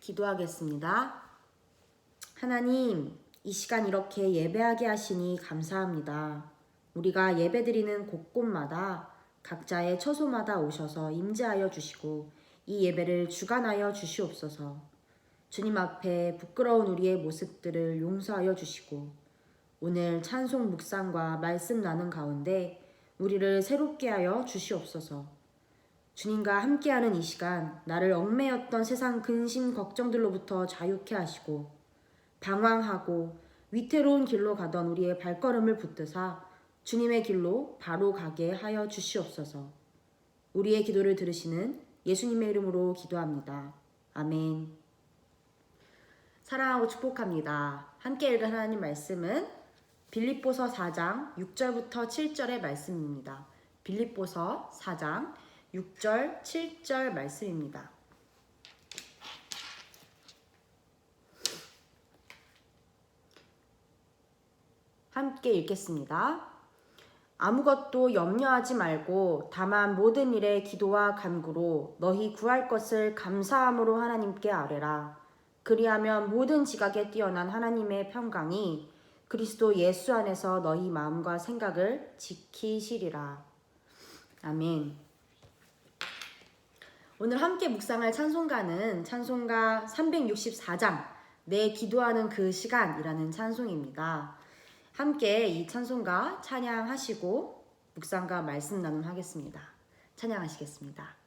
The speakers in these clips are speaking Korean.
기도하겠습니다. 하나님, 이 시간 이렇게 예배하게 하시니 감사합니다. 우리가 예배드리는 곳곳마다 각자의 처소마다 오셔서 임재하여 주시고 이 예배를 주관하여 주시옵소서. 주님 앞에 부끄러운 우리의 모습들을 용서하여 주시고 오늘 찬송 묵상과 말씀 나눈 가운데 우리를 새롭게 하여 주시옵소서. 주님과 함께하는 이 시간 나를 얽매였던 세상 근심 걱정들로부터 자유케 하시고 방황하고 위태로운 길로 가던 우리의 발걸음을 붙드사 주님의 길로 바로 가게 하여 주시옵소서. 우리의 기도를 들으시는 예수님의 이름으로 기도합니다. 아멘. 사랑하고 축복합니다. 함께 읽은 하나님 말씀은 빌립보서 4장 6절부터 7절의 말씀입니다. 빌립보서 4장 6절, 7절 말씀입니다. 함께 읽겠습니다. 아무것도 염려하지 말고 다만 모든 일에 기도와 간구로 너희 구할 것을 감사함으로 하나님께 아뢰라. 그리하면 모든 지각에 뛰어난 하나님의 평강이 그리스도 예수 안에서 너희 마음과 생각을 지키시리라. 아멘. 오늘 함께 묵상할 찬송가는 찬송가 364장 내 기도하는 그 시간이라는 찬송입니다. 함께 이 찬송가 찬양하시고 묵상과 말씀 나눔 하겠습니다. 찬양하시겠습니다.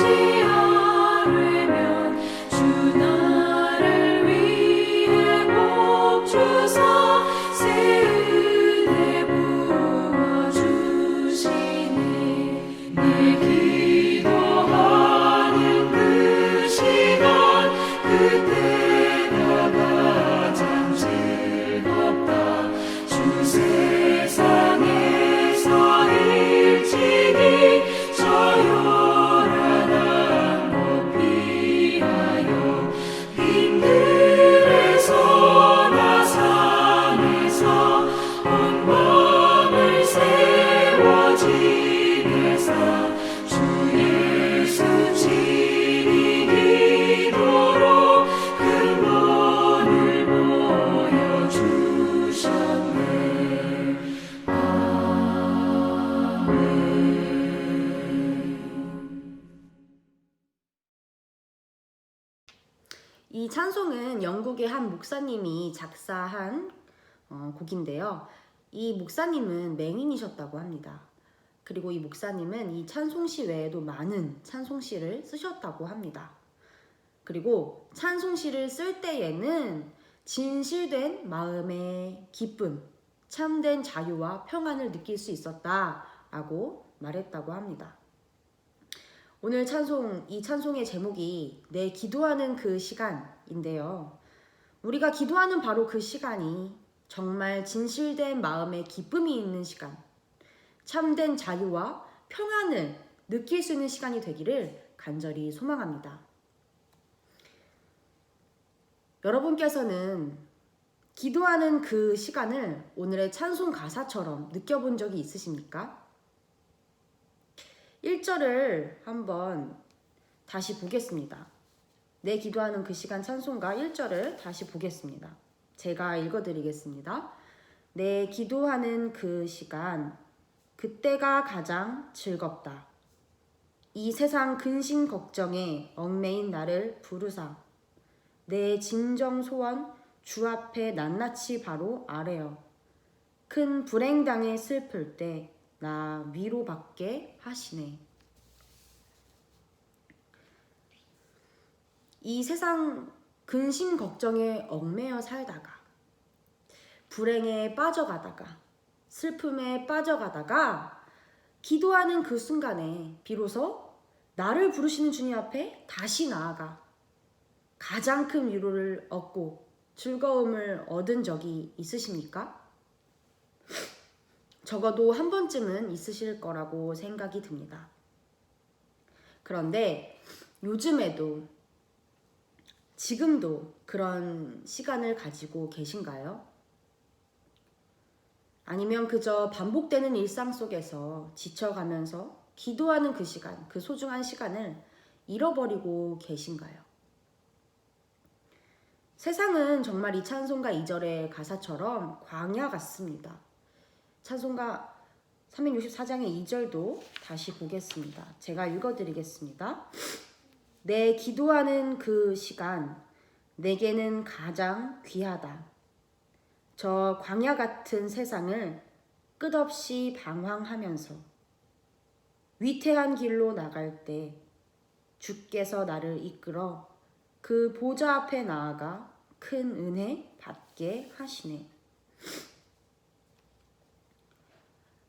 숨 이 찬송은 영국의 한 목사님이 작사한 어, 곡인데요. 이 목사님은 맹인이셨다고 합니다. 그리고 이 목사님은 이 찬송시 외에도 많은 찬송시를 쓰셨다고 합니다. 그리고 찬송시를 쓸 때에는 진실된 마음의 기쁨, 참된 자유와 평안을 느낄 수 있었다라고 말했다고 합니다. 오늘 찬송, 이 찬송의 제목이 내 기도하는 그 시간 인데요. 우리가 기도하는 바로 그 시간이 정말 진실된 마음의 기쁨이 있는 시간, 참된 자유와 평안을 느낄 수 있는 시간이 되기를 간절히 소망합니다. 여러분께서는 기도하는 그 시간을 오늘의 찬송 가사처럼 느껴본 적이 있으십니까? 1절을 한번 다시 보겠습니다. 내 기도하는 그 시간 찬송가 1절을 다시 보겠습니다. 제가 읽어드리겠습니다. 내 기도하는 그 시간, 그때가 가장 즐겁다. 이 세상 근심 걱정에 얽매인 나를 부르사. 내 진정 소원 주 앞에 낱낱이 바로 아래요. 큰 불행당에 슬플 때 나 위로받게 하시네. 이 세상 근심 걱정에 얽매여 살다가 불행에 빠져가다가 슬픔에 빠져가다가 기도하는 그 순간에 비로소 나를 부르시는 주님 앞에 다시 나아가 가장 큰 위로를 얻고 즐거움을 얻은 적이 있으십니까? 적어도 한 번쯤은 있으실 거라고 생각이 듭니다. 그런데 요즘에도 지금도 그런 시간을 가지고 계신가요? 아니면 그저 반복되는 일상 속에서 지쳐가면서 기도하는 그 시간, 그 소중한 시간을 잃어버리고 계신가요? 세상은 정말 이 찬송가 2절의 가사처럼 광야 같습니다. 찬송가 364장의 2절도 다시 보겠습니다. 제가 읽어드리겠습니다. 내 기도하는 그 시간, 내게는 가장 귀하다. 저 광야 같은 세상을 끝없이 방황하면서 위태한 길로 나갈 때 주께서 나를 이끌어 그 보좌 앞에 나아가 큰 은혜 받게 하시네.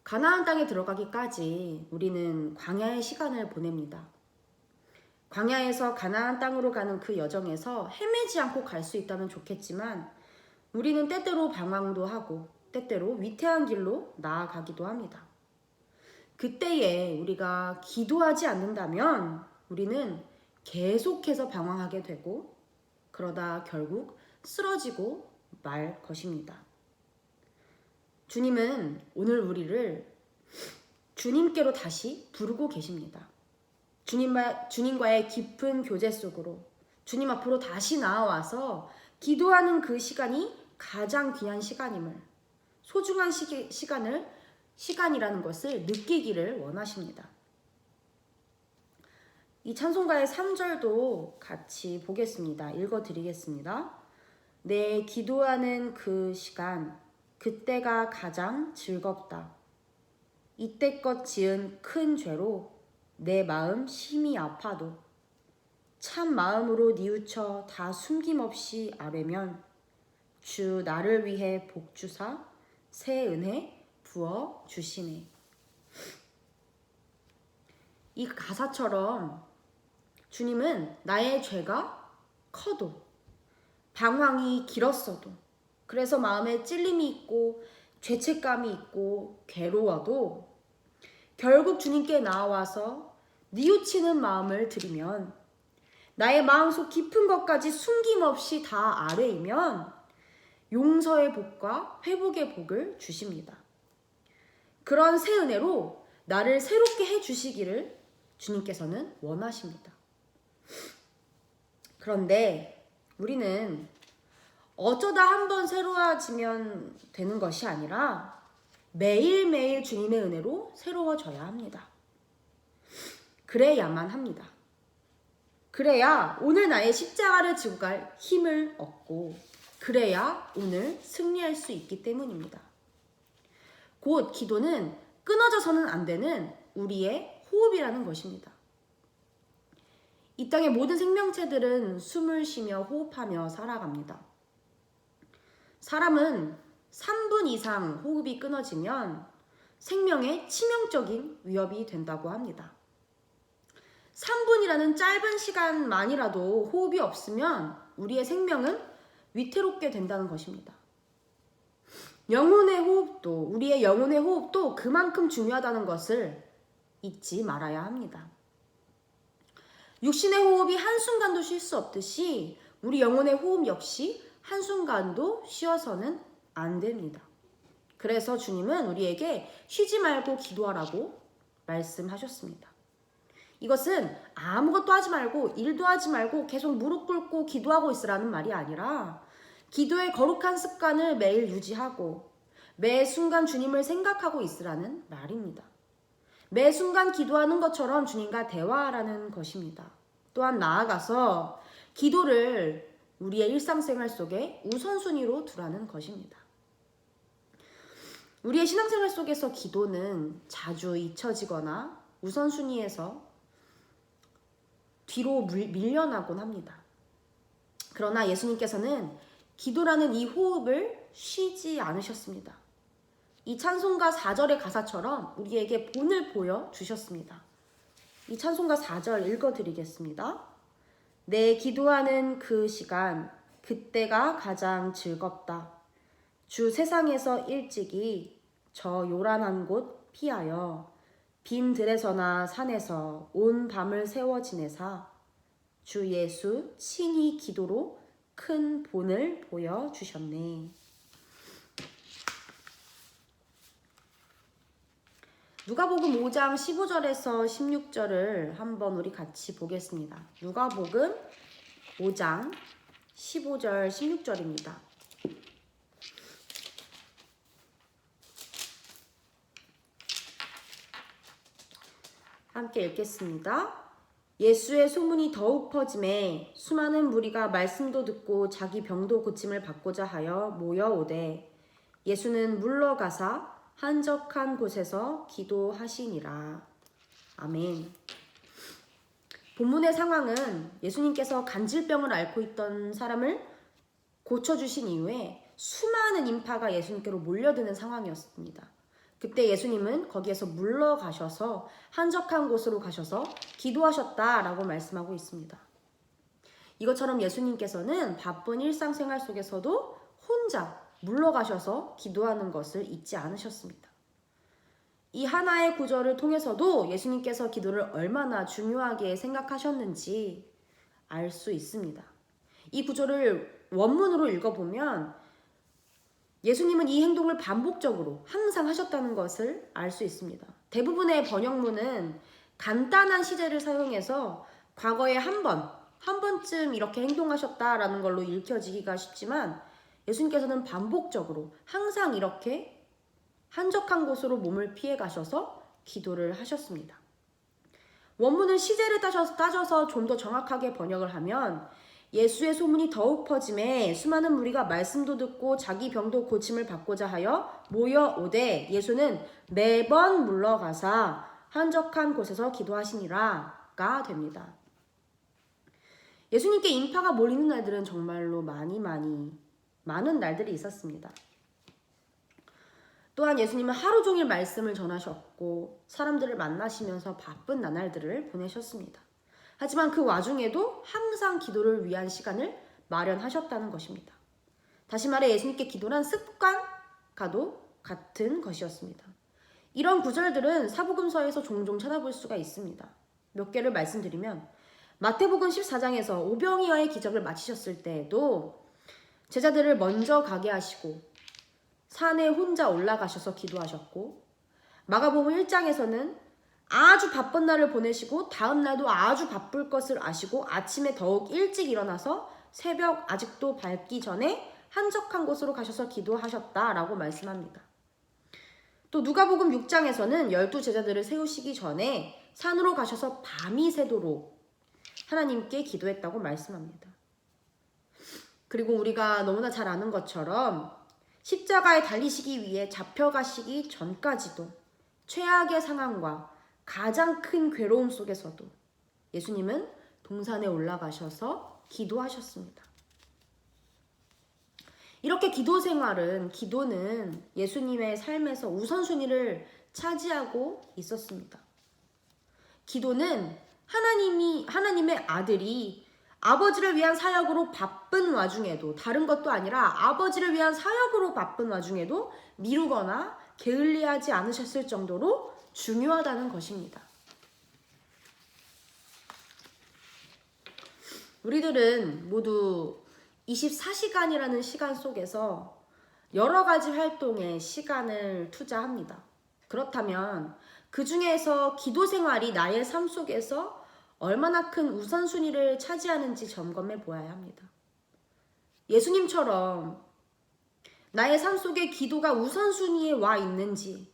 가나안 땅에 들어가기까지 우리는 광야의 시간을 보냅니다. 광야에서 가나안 땅으로 가는 그 여정에서 헤매지 않고 갈 수 있다면 좋겠지만 우리는 때때로 방황도 하고 때때로 위태한 길로 나아가기도 합니다. 그때에 우리가 기도하지 않는다면 우리는 계속해서 방황하게 되고 그러다 결국 쓰러지고 말 것입니다. 주님은 오늘 우리를 주님께로 다시 부르고 계십니다. 주님과, 주님과의 깊은 교제 속으로 주님 앞으로 다시 나와서 기도하는 그 시간이 가장 귀한 시간임을 소중한 시기, 시간을 시간이라는 것을 느끼기를 원하십니다. 이 찬송가의 3절도 같이 보겠습니다. 읽어 드리겠습니다. 내 기도하는 그 시간, 그때가 가장 즐겁다. 이때껏 지은 큰 죄로 내 마음 심히 아파도 참 마음으로 뉘우쳐 다 숨김없이 아뢰면 주 나를 위해 복주사 새 은혜 부어 주시네. 이 가사처럼 주님은 나의 죄가 커도 방황이 길었어도 그래서 마음에 찔림이 있고 죄책감이 있고 괴로워도 결국 주님께 나와서 뉘우치는 마음을 들이면 나의 마음속 깊은 것까지 숨김없이 다 아뢰이면 용서의 복과 회복의 복을 주십니다. 그런 새 은혜로 나를 새롭게 해 주시기를 주님께서는 원하십니다. 그런데 우리는 어쩌다 한 번 새로워지면 되는 것이 아니라 매일매일 주님의 은혜로 새로워져야 합니다. 그래야만 합니다. 그래야 오늘 나의 십자가를 지고 갈 힘을 얻고 그래야 오늘 승리할 수 있기 때문입니다. 곧 기도는 끊어져서는 안 되는 우리의 호흡이라는 것입니다. 이 땅의 모든 생명체들은 숨을 쉬며 호흡하며 살아갑니다. 사람은 3분 이상 호흡이 끊어지면 생명에 치명적인 위협이 된다고 합니다. 3분이라는 짧은 시간만이라도 호흡이 없으면 우리의 생명은 위태롭게 된다는 것입니다. 영혼의 호흡도, 우리의 영혼의 호흡도 그만큼 중요하다는 것을 잊지 말아야 합니다. 육신의 호흡이 한순간도 쉴 수 없듯이 우리 영혼의 호흡 역시 한순간도 쉬어서는 안 됩니다. 그래서 주님은 우리에게 쉬지 말고 기도하라고 말씀하셨습니다. 이것은 아무것도 하지 말고 일도 하지 말고 계속 무릎 꿇고 기도하고 있으라는 말이 아니라 기도의 거룩한 습관을 매일 유지하고 매 순간 주님을 생각하고 있으라는 말입니다. 매 순간 기도하는 것처럼 주님과 대화하라는 것입니다. 또한 나아가서 기도를 우리의 일상생활 속에 우선순위로 두라는 것입니다. 우리의 신앙생활 속에서 기도는 자주 잊혀지거나 우선순위에서 뒤로 물- 밀려나곤 합니다. 그러나 예수님께서는 기도라는 이 호흡을 쉬지 않으셨습니다. 이 찬송가 4절의 가사처럼 우리에게 본을 보여 주셨습니다. 이 찬송가 4절 읽어 드리겠습니다. 내 기도하는 그 시간, 그때가 가장 즐겁다. 주 세상에서 일찍이 저 요란한 곳 피하여 빈 들에서나 산에서 온 밤을 세워 지내사 주 예수 친히 기도로 큰 본을 보여 주셨네. 누가복음 5장 15절에서 16절을 한번 우리 같이 보겠습니다. 누가복음 5장 15절 16절입니다. 함께 읽겠습니다. 예수의 소문이 더욱 퍼짐에 수많은 무리가 말씀도 듣고 자기 병도 고침을 받고자 하여 모여오되 예수는 물러가사 한적한 곳에서 기도하시니라. 아멘. 본문의 상황은 예수님께서 간질병을 앓고 있던 사람을 고쳐주신 이후에 수많은 인파가 예수님께로 몰려드는 상황이었습니다. 그때 예수님은 거기에서 물러가셔서 한적한 곳으로 가셔서 기도하셨다라고 말씀하고 있습니다. 이것처럼 예수님께서는 바쁜 일상생활 속에서도 혼자 물러가셔서 기도하는 것을 잊지 않으셨습니다. 이 하나의 구절을 통해서도 예수님께서 기도를 얼마나 중요하게 생각하셨는지 알 수 있습니다. 이 구절을 원문으로 읽어보면 예수님은 이 행동을 반복적으로 항상 하셨다는 것을 알 수 있습니다. 대부분의 번역문은 간단한 시제를 사용해서 과거에 한 번, 한 번쯤 이렇게 행동하셨다라는 걸로 읽혀지기가 쉽지만 예수님께서는 반복적으로 항상 이렇게 한적한 곳으로 몸을 피해 가셔서 기도를 하셨습니다. 원문을 시제를 따져서, 따져서 좀 더 정확하게 번역을 하면 예수의 소문이 더욱 퍼짐에 수많은 무리가 말씀도 듣고 자기 병도 고침을 받고자 하여 모여 오되 예수는 매번 물러가사 한적한 곳에서 기도하시니라가 됩니다. 예수님께 인파가 몰리는 날들은 정말로 많이 많이 많은 날들이 있었습니다. 또한 예수님은 하루 종일 말씀을 전하셨고 사람들을 만나시면서 바쁜 나날들을 보내셨습니다. 하지만 그 와중에도 항상 기도를 위한 시간을 마련하셨다는 것입니다. 다시 말해 예수님께 기도란 습관과도 같은 것이었습니다. 이런 구절들은 사복음서에서 종종 찾아볼 수가 있습니다. 몇 개를 말씀드리면 마태복음 14장에서 오병이어의 기적을 마치셨을 때에도 제자들을 먼저 가게 하시고 산에 혼자 올라가셔서 기도하셨고 마가복음 1장에서는 아주 바쁜 날을 보내시고 다음 날도 아주 바쁠 것을 아시고 아침에 더욱 일찍 일어나서 새벽 아직도 밝기 전에 한적한 곳으로 가셔서 기도하셨다라고 말씀합니다. 또 누가복음 6장에서는 열두 제자들을 세우시기 전에 산으로 가셔서 밤이 새도록 하나님께 기도했다고 말씀합니다. 그리고 우리가 너무나 잘 아는 것처럼 십자가에 달리시기 위해 잡혀가시기 전까지도 최악의 상황과 가장 큰 괴로움 속에서도 예수님은 동산에 올라가셔서 기도하셨습니다. 이렇게 기도 생활은 기도는 예수님의 삶에서 우선순위를 차지하고 있었습니다. 기도는 하나님이 하나님의 아들이 아버지를 위한 사역으로 바쁜 와중에도 다른 것도 아니라 아버지를 위한 사역으로 바쁜 와중에도 미루거나 게을리하지 않으셨을 정도로 중요하다는 것입니다. 우리들은 모두 24시간이라는 시간 속에서 여러 가지 활동에 시간을 투자합니다. 그렇다면 그 중에서 기도 생활이 나의 삶 속에서 얼마나 큰 우선순위를 차지하는지 점검해 보아야 합니다. 예수님처럼 나의 삶 속에 기도가 우선순위에 와 있는지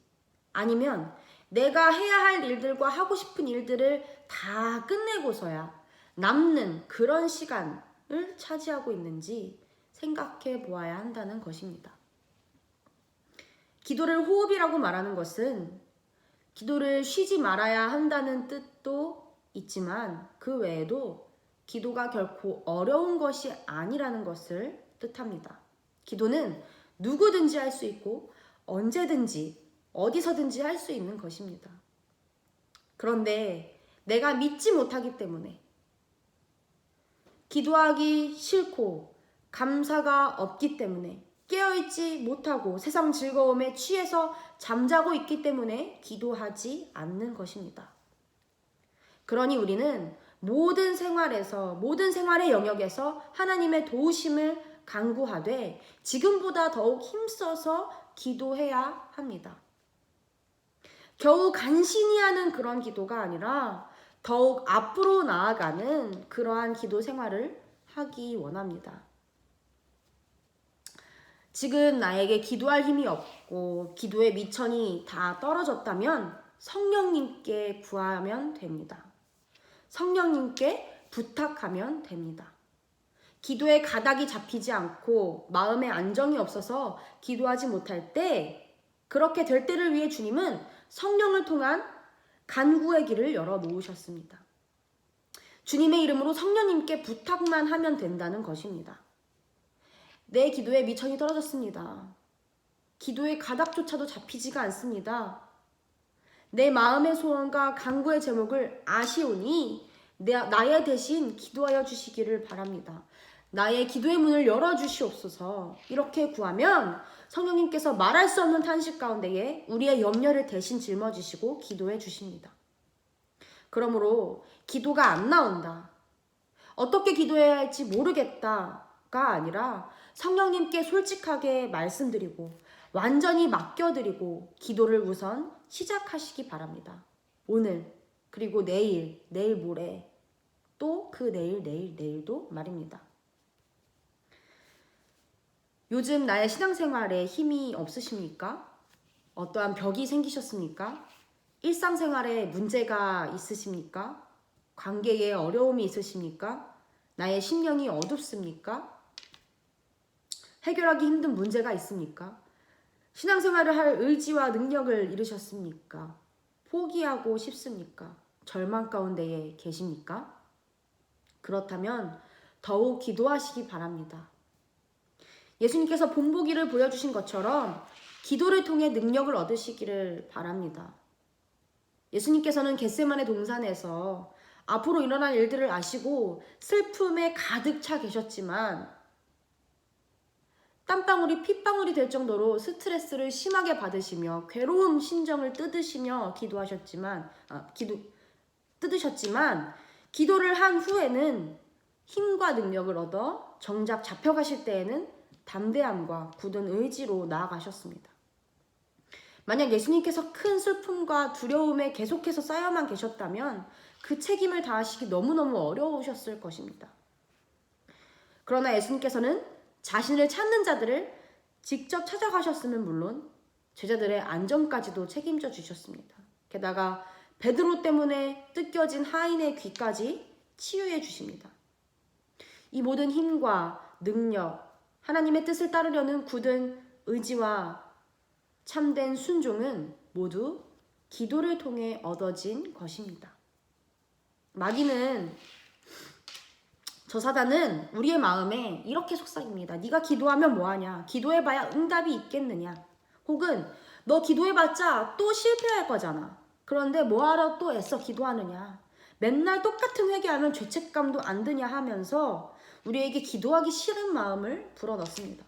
아니면 내가 해야 할 일들과 하고 싶은 일들을 다 끝내고서야 남는 그런 시간을 차지하고 있는지 생각해 보아야 한다는 것입니다. 기도를 호흡이라고 말하는 것은 기도를 쉬지 말아야 한다는 뜻도 있지만 그 외에도 기도가 결코 어려운 것이 아니라는 것을 뜻합니다. 기도는 누구든지 할 수 있고 언제든지 어디서든지 할 수 있는 것입니다. 그런데 내가 믿지 못하기 때문에 기도하기 싫고 감사가 없기 때문에 깨어있지 못하고 세상 즐거움에 취해서 잠자고 있기 때문에 기도하지 않는 것입니다. 그러니 우리는 모든 생활에서, 모든 생활의 영역에서 하나님의 도우심을 강구하되 지금보다 더욱 힘써서 기도해야 합니다. 겨우 간신히 하는 그런 기도가 아니라 더욱 앞으로 나아가는 그러한 기도 생활을 하기 원합니다. 지금 나에게 기도할 힘이 없고 기도의 미천이 다 떨어졌다면 성령님께 구하면 됩니다. 성령님께 부탁하면 됩니다. 기도의 가닥이 잡히지 않고 마음의 안정이 없어서 기도하지 못할 때 그렇게 될 때를 위해 주님은 성령을 통한 간구의 길을 열어 놓으셨습니다. 주님의 이름으로 성령님께 부탁만 하면 된다는 것입니다. 내 기도에 미천이 떨어졌습니다. 기도의 가닥조차도 잡히지가 않습니다. 내 마음의 소원과 간구의 제목을 아시오니 내, 나의 대신 기도하여 주시기를 바랍니다. 나의 기도의 문을 열어 주시옵소서. 이렇게 구하면 성령님께서 말할 수 없는 탄식 가운데에 우리의 염려를 대신 짊어지시고 기도해 주십니다. 그러므로 기도가 안 나온다. 어떻게 기도해야 할지 모르겠다가 아니라 성령님께 솔직하게 말씀드리고 완전히 맡겨드리고 기도를 우선 시작하시기 바랍니다. 오늘 그리고 내일, 내일 모레 또 그 내일, 내일, 내일도 말입니다. 요즘 나의 신앙생활에 힘이 없으십니까? 어떠한 벽이 생기셨습니까? 일상생활에 문제가 있으십니까? 관계에 어려움이 있으십니까? 나의 심령이 어둡습니까? 해결하기 힘든 문제가 있습니까? 신앙생활을 할 의지와 능력을 잃으셨습니까? 포기하고 싶습니까? 절망 가운데에 계십니까? 그렇다면 더욱 기도하시기 바랍니다. 예수님께서 본보기를 보여주신 것처럼 기도를 통해 능력을 얻으시기를 바랍니다. 예수님께서는 겟세만의 동산에서 앞으로 일어날 일들을 아시고 슬픔에 가득 차 계셨지만 땀방울이 핏방울이 될 정도로 스트레스를 심하게 받으시며 괴로움 심정을 뜯으시며 기도하셨지만 아, 기도 뜯으셨지만 기도를 한 후에는 힘과 능력을 얻어 정작 잡혀가실 때에는 담대함과 굳은 의지로 나아가셨습니다. 만약 예수님께서 큰 슬픔과 두려움에 계속해서 쌓여만 계셨다면 그 책임을 다하시기 너무너무 어려우셨을 것입니다. 그러나 예수님께서는 자신을 찾는 자들을 직접 찾아가셨으면 물론 제자들의 안전까지도 책임져 주셨습니다. 게다가 베드로 때문에 뜯겨진 하인의 귀까지 치유해 주십니다. 이 모든 힘과 능력, 하나님의 뜻을 따르려는 굳은 의지와 참된 순종은 모두 기도를 통해 얻어진 것입니다. 마귀는 저 사단은 우리의 마음에 이렇게 속삭입니다. 네가 기도하면 뭐하냐? 기도해봐야 응답이 있겠느냐? 혹은 너 기도해봤자 또 실패할 거잖아. 그런데 뭐하러 또 애써 기도하느냐? 맨날 똑같은 회개하면 죄책감도 안 드냐 하면서 우리에게 기도하기 싫은 마음을 불어넣습니다.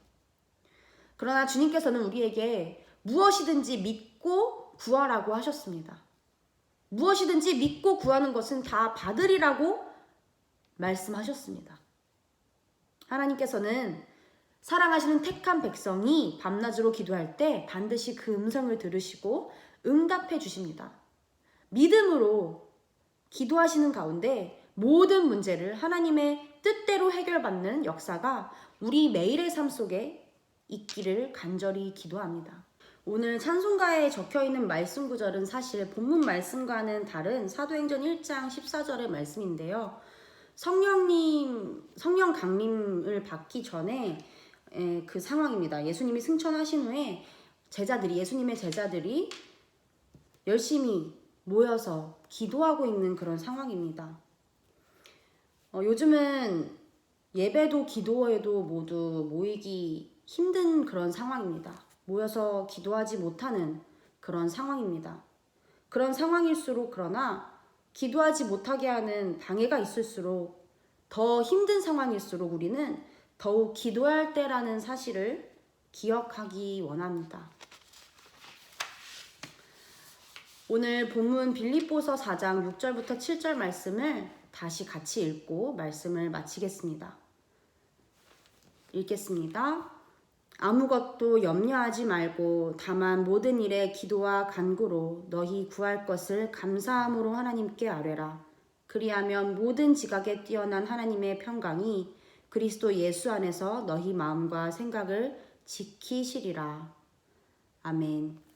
그러나 주님께서는 우리에게 무엇이든지 믿고 구하라고 하셨습니다. 무엇이든지 믿고 구하는 것은 다 받으리라고 말씀하셨습니다. 하나님께서는 사랑하시는 택한 백성이 밤낮으로 기도할 때 반드시 그 음성을 들으시고 응답해 주십니다. 믿음으로 기도하시는 가운데 모든 문제를 하나님의 뜻대로 해결받는 역사가 우리 매일의 삶 속에 있기를 간절히 기도합니다. 오늘 찬송가에 적혀 있는 말씀 구절은 사실 본문 말씀과는 다른 사도행전 1장 14절의 말씀인데요. 성령님, 성령 강림을 받기 전에 에, 그 상황입니다. 예수님이 승천하신 후에 제자들이, 예수님의 제자들이 열심히 모여서 기도하고 있는 그런 상황입니다. 어, 요즘은 예배도 기도에도 모두 모이기 힘든 그런 상황입니다. 모여서 기도하지 못하는 그런 상황입니다. 그런 상황일수록 그러나 기도하지 못하게 하는 방해가 있을수록 더 힘든 상황일수록 우리는 더욱 기도할 때라는 사실을 기억하기 원합니다. 오늘 본문 빌립보서 4장 6절부터 7절 말씀을 다시 같이 읽고 말씀을 마치겠습니다. 읽겠습니다. 아무것도 염려하지 말고 다만 모든 일에 기도와 간구로 너희 구할 것을 감사함으로 하나님께 아뢰라. 그리하면 모든 지각에 뛰어난 하나님의 평강이 그리스도 예수 안에서 너희 마음과 생각을 지키시리라. 아멘.